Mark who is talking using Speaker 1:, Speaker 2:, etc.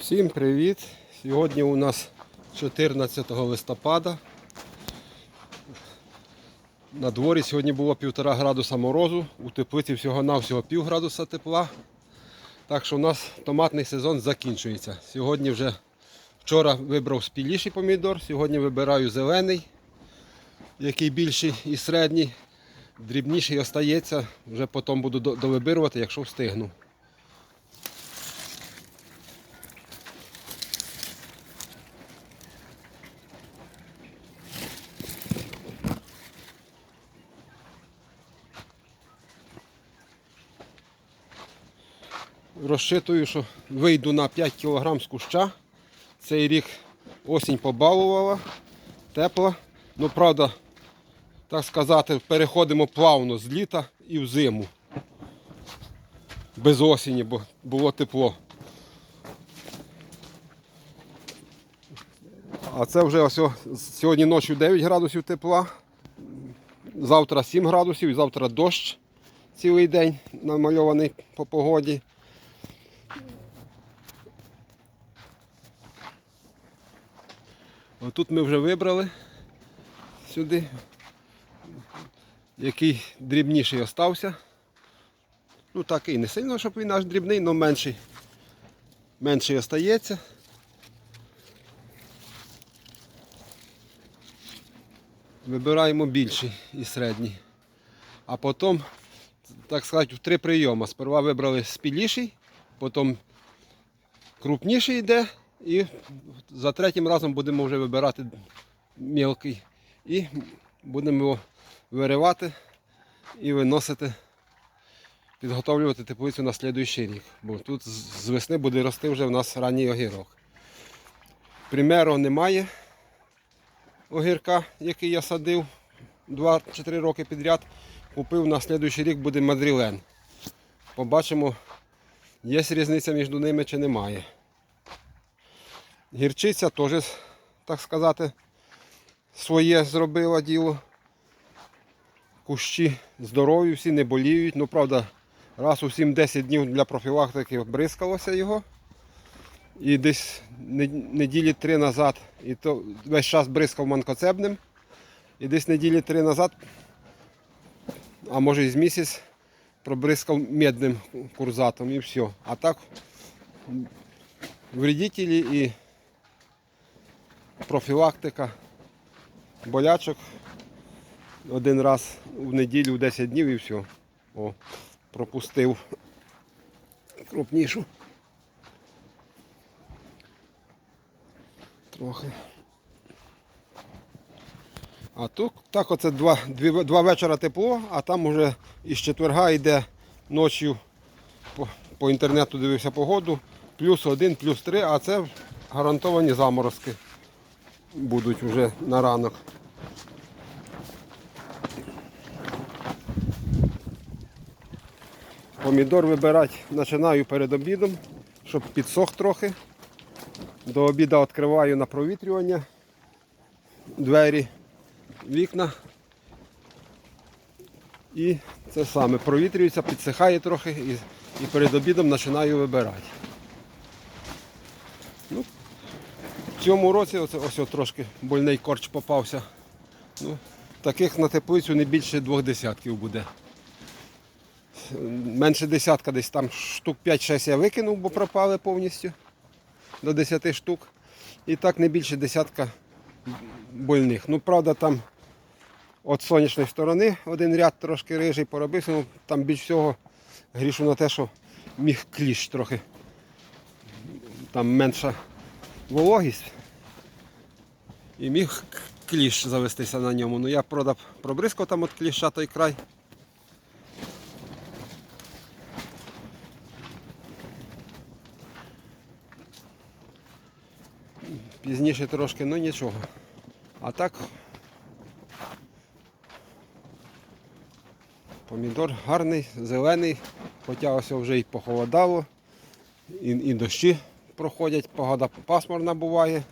Speaker 1: Всім привіт! Сьогодні у нас 14 листопада. На дворі сьогодні було 1,5 градуса морозу, у теплиці всього-навсього пів градуса тепла. Так що у нас томатний сезон закінчується. Сьогодні вже вчора вибрав спіліший помідор, сьогодні вибираю зелений, який більший і середній. Дрібніший остається, вже потім буду довибирувати, якщо встигну. Розчитую, що вийду на 5 кг з куща. Цей рік осінь побалувала, тепла. Ну, правда, так сказати, переходимо плавно з літа і в зиму. Без осені, бо було тепло. А це вже ось сьогодні ночі 9 градусів тепла. Завтра 7 градусів і завтра дощ цілий день намальований по погоді. Отут ми вже вибрали сюди, який дрібніший остався. Ну такий не сильно, щоб він аж дрібний, але менший. Менший остається. Вибираємо більший і середній. А потім, так сказати, в три прийоми. Сперва вибрали спіліший, потім крупніший йде і за третім разом будемо вже вибирати мілкий. І будемо його виривати і виносити, підготовлювати теплицю на слідуючий рік. Бо тут з весни буде рости вже в нас ранній огірок. Примеру немає огірка, який я садив 2-3 роки підряд. Купив на слідуючий рік буде мадрілен. Побачимо, є різниця між ними чи немає. Гірчиця теж, так сказати, своє зробила діло. Кущі здорові, всі не боліють. Ну, правда, раз у 7-10 днів для профілактики бризкалося його. І десь неділі три назад, і то весь час бризкав манкоцебним. І десь неділі три назад, а може і з місяць, пробризкав медним курзатом і все. А так вредителі і профілактика болячок один раз в неділю в 10 днів і все. О, пропустив крупнішу. Трохи. А тут так оце два, дві, два вечора тепло, а там уже із четверга йде ночі по, по інтернету дивився погоду. Плюс один, плюс три, а це гарантовані заморозки будуть вже на ранок. Помідор вибирати починаю перед обідом, щоб підсох трохи. До обіду відкриваю на провітрювання двері, вікна. І це саме провітрюється, підсихає трохи і, і перед обідом починаю вибирати. Ну, цьому році оце, ось трошки больний корч попався. Ну, таких на теплицю не більше двох десятків буде. Менше десятка десь там штук 5-6 я викинув, бо пропали повністю до 10 штук. І так не більше десятка больних. Ну, правда, там від сонячної сторони один ряд трошки рижий поробився, ну там більш всього грішу на те, що міг кліщ трохи. Там менша вологість. І міг к- кліщ завестися на ньому. Ну я продав, пробризкав там від кліща той край. Пізніше трошки, ну нічого. А так помідор гарний, зелений, хоча ось вже й похолодало, і, і дощі проходять, погода пасмурна буває.